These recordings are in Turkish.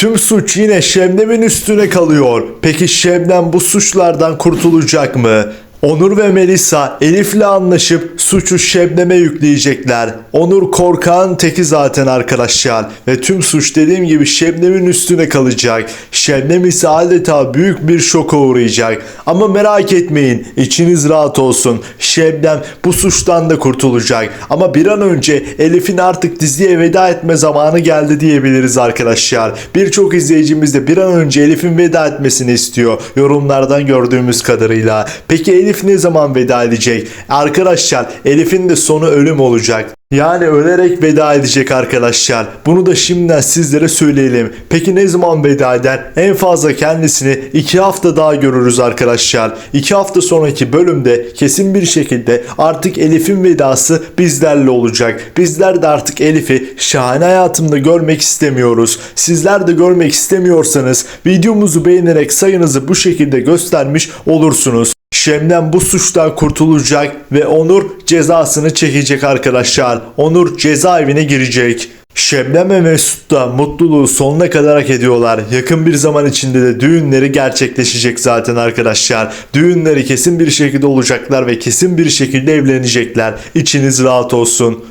tüm suç yine Şebnem'in üstüne kalıyor. Peki Şebnem bu suçlardan kurtulacak mı? Onur ve Melisa Elif'le anlaşıp suçu Şebnem'e yükleyecekler. Onur korkağın teki zaten arkadaşlar. Ve tüm suç dediğim gibi Şebnem'in üstüne kalacak. Şebnem ise adeta büyük bir şoka uğrayacak. Ama merak etmeyin içiniz rahat olsun. Şebnem bu suçtan da kurtulacak. Ama bir an önce Elif'in artık diziye veda etme zamanı geldi diyebiliriz arkadaşlar. Birçok izleyicimiz de bir an önce Elif'in veda etmesini istiyor. Yorumlardan gördüğümüz kadarıyla. Peki Elif ne zaman veda edecek? Arkadaşlar Elif'in de sonu ölüm olacak. Yani ölerek veda edecek arkadaşlar. Bunu da şimdiden sizlere söyleyelim. Peki ne zaman veda eder? En fazla kendisini 2 hafta daha görürüz arkadaşlar. 2 hafta sonraki bölümde kesin bir şekilde artık Elif'in vedası bizlerle olacak. Bizler de artık Elif'i şahane hayatımda görmek istemiyoruz. Sizler de görmek istemiyorsanız videomuzu beğenerek sayınızı bu şekilde göstermiş olursunuz. Şem'den bu suçtan kurtulacak ve Onur cezasını çekecek arkadaşlar. Onur cezaevine girecek. Şebnem ve Mesut da mutluluğu sonuna kadar hak ediyorlar. Yakın bir zaman içinde de düğünleri gerçekleşecek zaten arkadaşlar. Düğünleri kesin bir şekilde olacaklar ve kesin bir şekilde evlenecekler. İçiniz rahat olsun.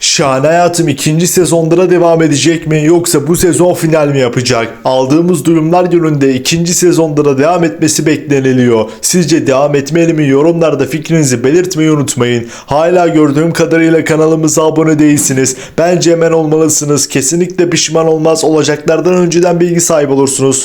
Şahane Hayatım ikinci sezonda da devam edecek mi yoksa bu sezon final mi yapacak? Aldığımız duyumlar yönünde ikinci sezonda da devam etmesi bekleniliyor. Sizce devam etmeli mi? Yorumlarda fikrinizi belirtmeyi unutmayın. Hala gördüğüm kadarıyla kanalımıza abone değilsiniz. Bence hemen olmalısınız. Kesinlikle pişman olmaz olacaklardan önceden bilgi sahibi olursunuz.